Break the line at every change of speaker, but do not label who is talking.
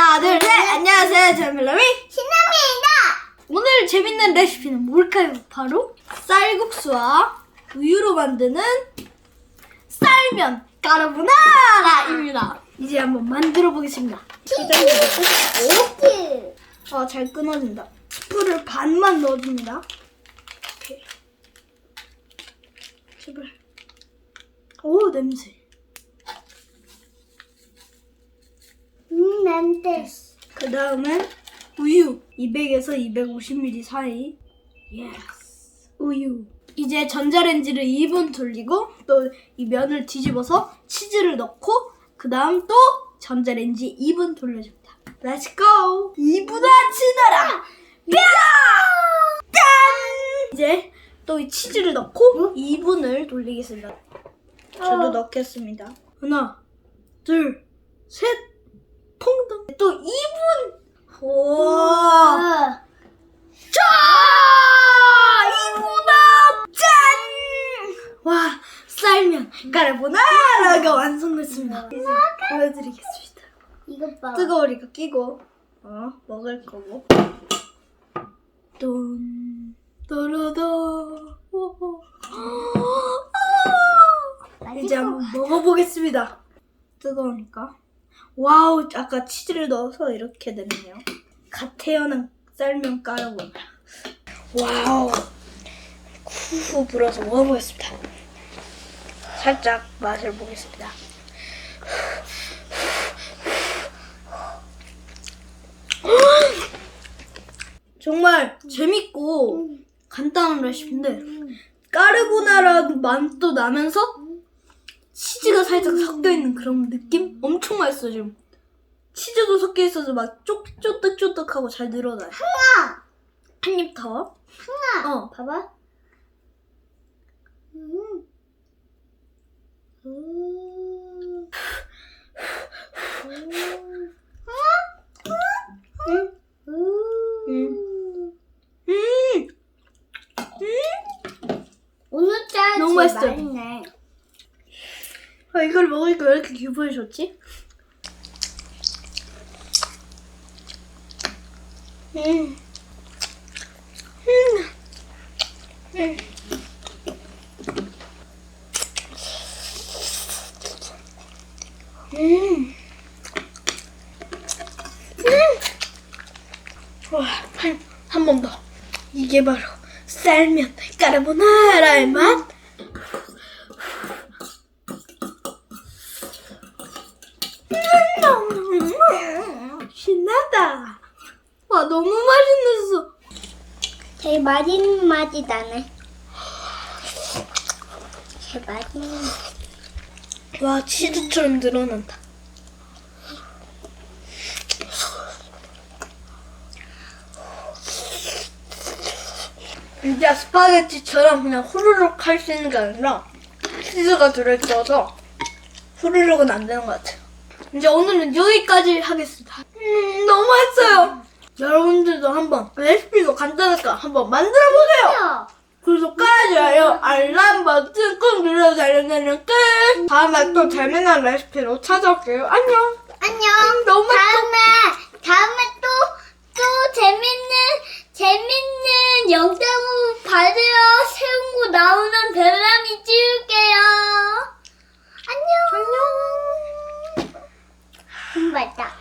하나, 둘, 셋. 안녕하세요. 저는 멜로미.
신남이다.
오늘 재밌는 레시피는 뭘까요? 바로 쌀국수와 우유로 만드는 쌀면 까르보나라입니다. 이제 한번 만들어 보겠습니다.
치즈.
아, 잘 끊어진다. 스프를 반만 넣어줍니다. 이렇게. 제발. 오, 냄새.
음, 냄새.
그 다음엔 우유. 200에서 250ml 사이. 예스 우유. 이제 전자레인지를 2분 돌리고 또 이 면을 뒤집어서 치즈를 넣고 그 다음 또 전자레인지 2분 돌려줍니다. 고 2분아 지나라. 뿅! 짠! 이제 또 이 치즈를 넣고 2분을 돌리겠습니다. 저도
어.
넣겠습니다. 하나 둘 셋 퐁당 또 2분 와 자! 이구나! 짠! 와, 쌀면 까르보나라가 완성됐습니다. 이제 보여드리겠습니다.
이것 봐.
뜨거우니까 끼고 어, 먹을 거고. 돈. 오호. 아! 이제 한번 먹어보겠습니다. 뜨거우니까. 와우, 아까 치즈를 넣어서 이렇게 됐네요. 갓 태어난 쌀면 까르보나. 와우. 후후 불어서 먹어보겠습니다. 살짝 맛을 보겠습니다. 정말 재밌고 간단한 레시피인데 까르보나라 맛도 나면서 치즈가 살짝 섞여 있는 그런 느낌? 엄청 맛있어 지금. 치즈도 섞여 있어서 막 쫀득쫀득하고 잘 늘어나요.
하나.
한입 더.
하나.
어, 봐봐.
음. 음. 음.
응?
음.
음!
오늘 짜
너무 맛있어.
맛있네.
아, 이걸 먹으니까 왜 이렇게 기분이 좋지? 음. 음. 음. 음. 음. 와, 한, 한번 더. 이게 바로 쌀면 까르보나라의 맛. 신나다. 와, 너무 맛있었어.
되게 맛있는 맛이 나네. 되게 맛있는 맛.
와, 치즈처럼 늘어난다. 진짜 스파게티처럼 그냥 후루룩 할 수 있는 게 아니라 치즈가 들어있어서 후루룩은 안 되는 것 같아요. 이제 오늘은 여기까지 하겠습니다. 음, 너무 했어요. 여러분들도 한번 레시피도 간단하니까 한번 만들어 보세요. 구독과 네. 좋아요, 알람 버튼 꾹 눌러달라는 끝. 다음에 또 재미난 레시피로 찾아올게요. 안녕.
안녕.
음, 너무
다음에 다음에 또 또 재밌는 재밌는 영상으로 봐주요 새우 나오는 별람이. 한 발짝.